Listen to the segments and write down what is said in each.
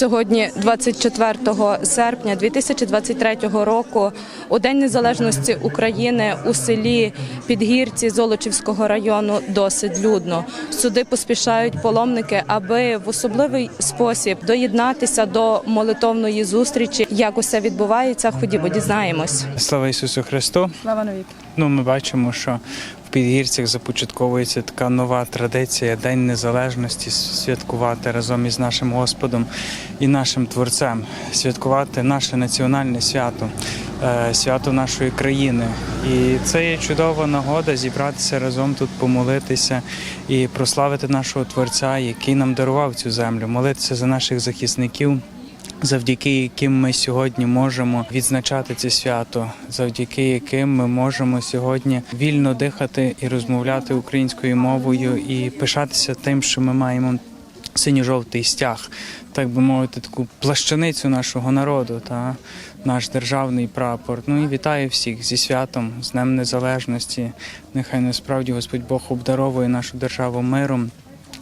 Сьогодні, 24 серпня 2023 року, у День Незалежності України у селі Підгірці Золочівського району досить людно. Сюди поспішають паломники, аби в особливий спосіб доєднатися до молитовної зустрічі. Як усе відбувається, ходімо, дізнаємось. Слава Ісусу Христу! Слава навіки. Ну, ми бачимо, що підгірцях започатковується така нова традиція День Незалежності святкувати разом із нашим Господом і нашим Творцем, святкувати наше національне свято, е, свято нашої країни. І це є чудова нагода зібратися разом тут, помолитися і прославити нашого Творця, який нам дарував цю землю, молитися за наших захисників завдяки яким ми сьогодні можемо відзначати це свято, завдяки яким ми можемо сьогодні вільно дихати і розмовляти українською мовою і пишатися тим, що ми маємо синьо-жовтий стяг, так би мовити, таку плащаницю нашого народу та наш державний прапор. Ну і вітаю всіх зі святом, з Днем Незалежності. Нехай насправді Господь Бог обдаровує нашу державу миром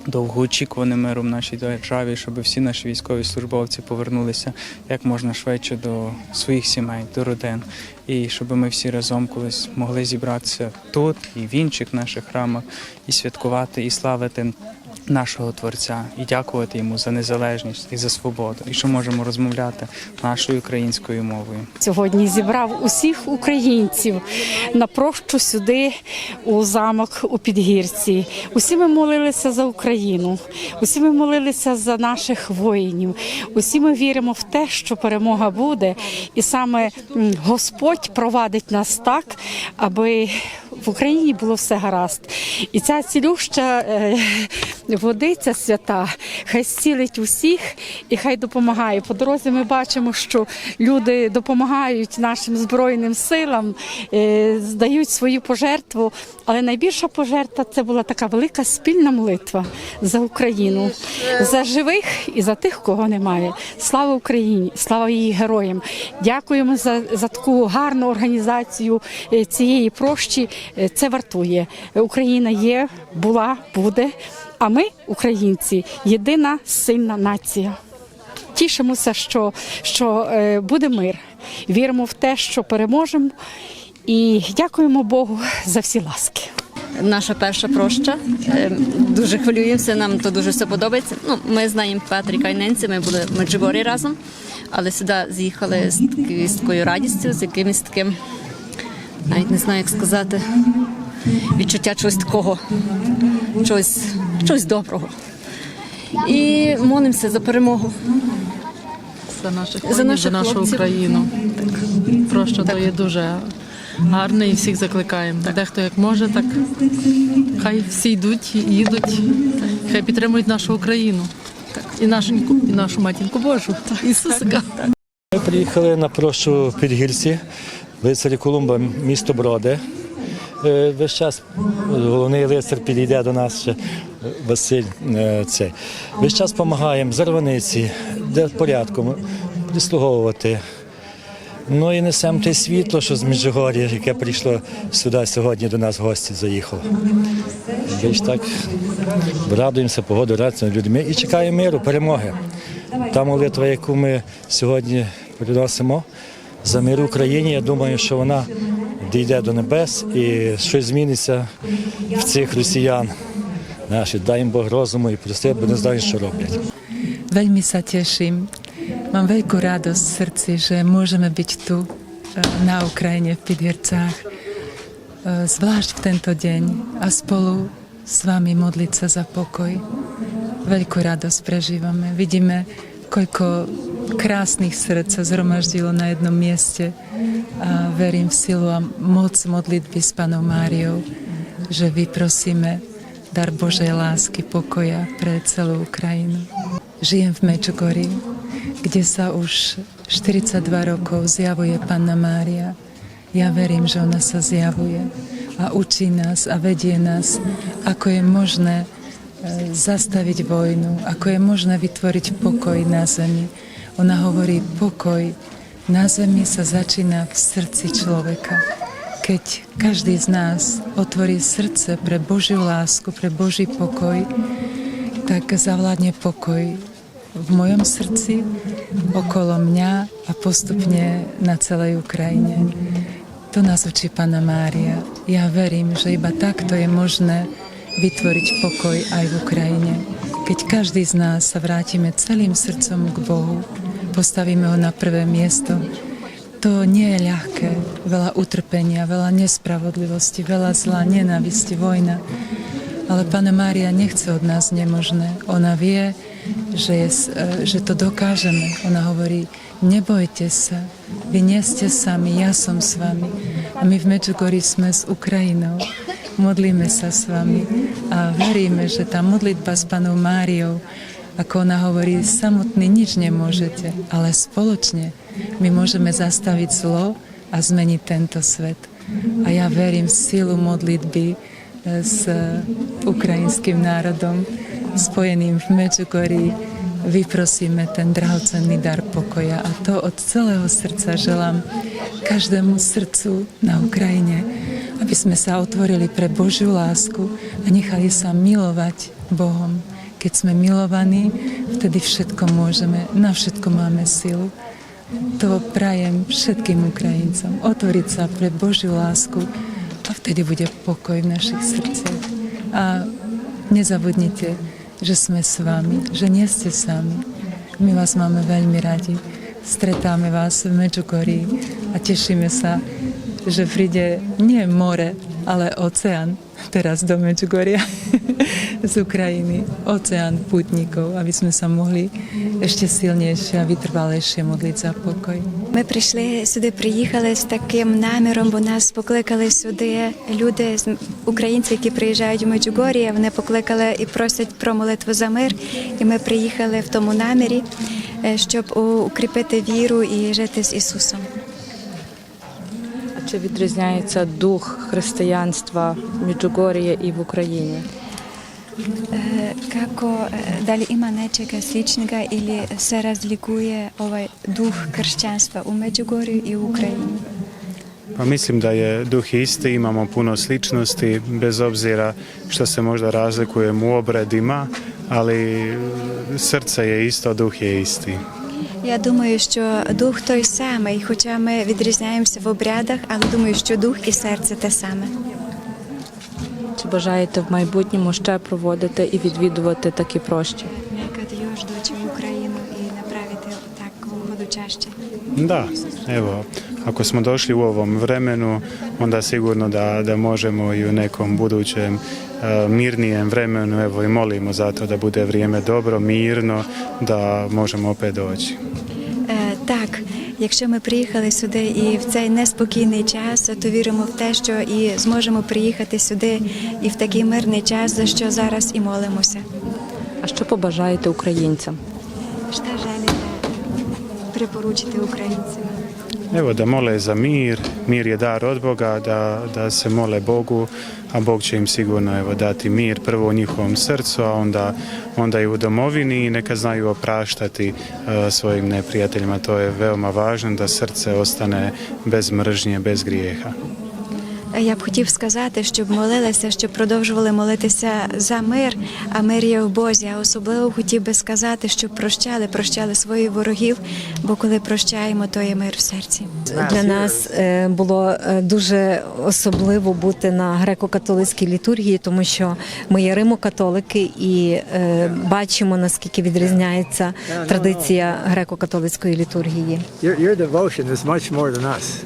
довгоочікуваним миром в нашій державі, щоб всі наші військові службовці повернулися як можна швидше до своїх сімей, до родин, і щоб ми всі разом колись могли зібратися тут і в інших наших храмах, і святкувати, і славити. Нашого творця і дякувати йому за незалежність і за свободу, і що можемо розмовляти нашою українською мовою. Сьогодні зібрав усіх українців на прощу сюди у замок у Підгірці. Усі ми молилися за Україну, усі ми молилися за наших воїнів. Усі ми віримо в те, що перемога буде, і саме м, Господь провадить нас так, аби в Україні було все гаразд. І ця цілюща е, водиця свята, хай зцілить усіх і хай допомагає. По дорозі ми бачимо, що люди допомагають нашим збройним силам, е, здають свою пожертву. Але найбільша пожертва це була така велика спільна молитва за Україну, за живих і за тих, кого немає. Слава Україні, слава її героям. Дякуємо за, за таку гарну організацію е, цієї прощі. Е, Це вартує. Україна є, була, буде. А ми, українці, єдина сильна нація. Тішимося, що, що е, буде мир. Віримо в те, що переможемо. І дякуємо Богу за всі ласки. Наша перша проща. Е, Дуже хвилюємося, нам то дуже все подобається. Ну, ми знаємо Петрі Кайненці, ми були в Меджигорі разом, але сюди з'їхали з такою радістю, з якимось таким, навіть не знаю, як сказати, відчуття чогось такого, чогось, чогось доброго. І молимося за перемогу. за наших За за, наших за нашу хлопців. Україну. Просто то є дуже гарно і всіх закликаємо. Дехто як може, так хай всі йдуть і їдуть, хай підтримують нашу Україну. І нашу, і нашу матінку Божу, Ісусика. Ми приїхали на прощу в Підгірці, лицарі Колумба, місто Броди. Е, Весь час головний лицар підійде до нас ще Василь. е, Цей. Весь час допомагаємо зарваниці, де порядком прислуговувати. Ну і несемо те світло, що з Міжгор'я, яке прийшло сюди сьогодні до нас в гості заїхало. Більш так радуємося, погоду радуємося людьми і чекаємо миру, перемоги. Та молитва, яку ми сьогодні приносимо за мир Україні, я думаю, що вона дійде до небес і щось зміниться в цих росіян. Наші, дай їм Бог розуму і прости, бо не знають, що роблять. Veľmi sa teším. Mám veľkú radosť v srdci, že môžeme byť tu e, na Ukrajine v Pidviercách, e, zvlášť v tento deň a spolu s vami modliť sa za pokoj. Veľkú radosť prežívame. Vidíme, koľko krásnych srdc sa a verím v silu a moc modlitby s Panou Máriou, že vyprosíme dar Božej lásky, pokoja pre celú Ukrajinu. Žijem v Mečugori, kde sa už 42 rokov zjavuje Panna Mária. Ja verím, že ona sa zjavuje a učí nás a vedie nás, ako je možné e, zastaviť vojnu, ako je možné vytvoriť pokoj na zemi. Ona hovorí, pokoj na zemi sa začína v srdci človeka. Keď každý z nás otvorí srdce pre Božiu lásku, pre Boží pokoj, tak zavládne pokoj v mojom srdci, okolo mňa a postupne na celej Ukrajine. To nás učí Pana Mária. Ja verím, že iba takto je možné vytvoriť pokoj aj v Ukrajine. Keď každý z nás sa vrátime celým srdcom k Bohu, postavíme ho na prvé miesto, to nie je ľahké. Veľa utrpenia, veľa nespravodlivosti, veľa zla, nenávisti, vojna. Ale Pana Mária nechce od nás nemožné. Ona vie, že, je, e, že to dokážeme. Ona hovorí, nebojte sa, vy nie ste sami, ja som s vami. A my v Medžugorí sme s Ukrajinou. Modlíme sa s vami a veríme, že tá modlitba s Panou Máriou, ako ona hovorí, samotný nič nemôžete, ale spoločne my môžeme zastaviť zlo a zmeniť tento svet. A ja verím v silu modlitby, s ukrajinským národom spojeným v Medžugorí vyprosíme ten drahocenný dar pokoja a to od celého srdca želám každému srdcu na Ukrajine, aby sme sa otvorili pre Božiu lásku a nechali sa milovať Bohom. Keď sme milovaní, vtedy všetko môžeme, na všetko máme silu. To prajem všetkým Ukrajincom, otvoriť sa pre Božiu lásku a vtedy bude pokoj v našich srdciach. A nezabudnite, že sme s vami, že nie ste sami. My vás máme veľmi radi. Stretáme vás v Medžugorí a tešíme sa, že príde nie more, ale oceán teraz do Medžugoria z Ukrajiny. Oceán putníkov, aby sme sa mohli ešte silnejšie a vytrvalejšie modliť za pokoj. Ми прийшли сюди, приїхали з таким наміром, бо нас покликали сюди люди, з- українці, які приїжджають у Меджугор'я. Вони покликали і просять про молитву за мир. І ми приїхали в тому намірі, е, щоб укріпити віру і жити з Ісусом. А чи відрізняється дух християнства в Міджугорії і в Україні? Е, Како е, дали има нечega сличнega ili se razlikuje ovaj duh kršćanstva u Međugorju i u Ukrajini? Pa mislim da je duh isti, imamo puno sličnosti, bez obzira što se možda razlikujemo u obredima, ali srce je isto, duh je isti. Я думаю, що дух той самий, хоча ми відрізняємося в обрядах, але думаю, що дух і серце те саме. Бажаєте в майбутньому ще проводити і відвідувати такі прощі? Nekad još doći u Ukrajinu i napraviti takvu hodočašće. Da, evo, ako smo došli u ovom vremenu, onda sigurno da, da možemo i u nekom budućem e, mirnijem vremenu, evo i molimo za to da bude vrijeme dobro, mirno, da možemo opet doći. Якщо ми приїхали сюди і в цей неспокійний час, то віримо в те, що і зможемо приїхати сюди і в такий мирний час, за що зараз і молимося. А що побажаєте українцям? Що жаліте припоручити українцям? Evo da mole za mir, mir je dar od Boga, da, da se mole Bogu, a Bog će im sigurno evo, dati mir prvo u njihovom srcu, a onda, onda i u domovini i neka znaju opraštati e, svojim neprijateljima. To je veoma važno da srce ostane bez mržnje, bez grijeha. Я б хотів сказати, щоб молилися, щоб продовжували молитися за мир, а мир є в Бозі. А особливо хотів би сказати, щоб прощали, прощали своїх ворогів, бо коли прощаємо, то є мир в серці. Для нас е, було е, дуже особливо бути на греко-католицькій літургії, тому що ми є римо-католики і е, бачимо наскільки відрізняється традиція греко-католицької літургії.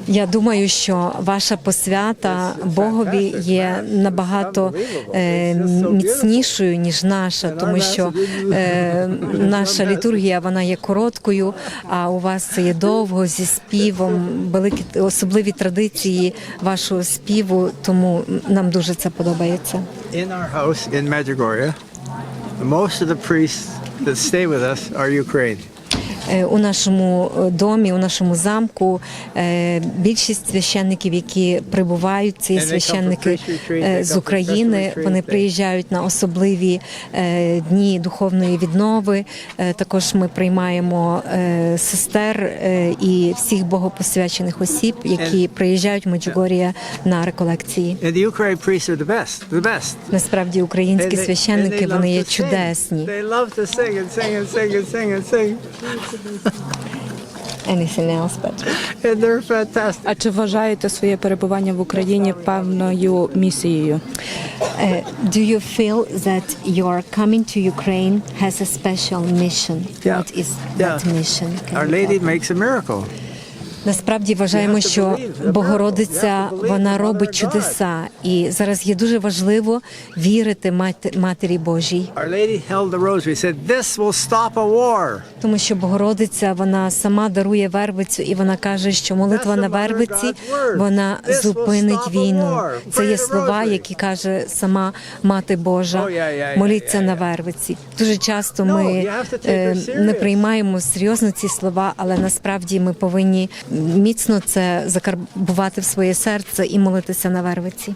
Я думаю, що ваша посвята Богові є набагато е, міцнішою ніж наша, тому що е, наша літургія вона є короткою, а у вас це є довго зі співом, великі особливі традиції вашого співу. Тому нам дуже це подобається. In our house in Medjugorje, most of the priests that stay with us are Ukraine. Е, У нашому е, домі, у нашому замку е, більшість священників, які прибувають, from священники з України. Вони приїжджають на особливі дні духовної віднови. Також ми приймаємо сестер і всіх богопосвячених осіб, які приїжджають в Меджугорія на реколекції. Насправді українські священники вони є чудесні. They love to sing and sing and sing and sing and sing. Anything else, Patrick? And they're fantastic. А чи вважаєте своє перебування в Україні певною місією? Uh, do you feel that your coming to Ukraine has a special mission? Yeah. What is Yeah. that mission? Can Our you Lady tell? makes a miracle. Насправді вважаємо, що Богородиця вона робить чудеса, і зараз є дуже важливо вірити Матері Божій, тому що Богородиця вона сама дарує вервицю, і вона каже, що молитва на вервиці вона зупинить війну. Це є слова, які каже сама Мати Божа. Oh, Моліться на yeah. вервиці. Дуже часто ми е, не приймаємо серйозно ці слова, але насправді ми повинні міцно це закарбувати в своє серце і молитися на вервиці.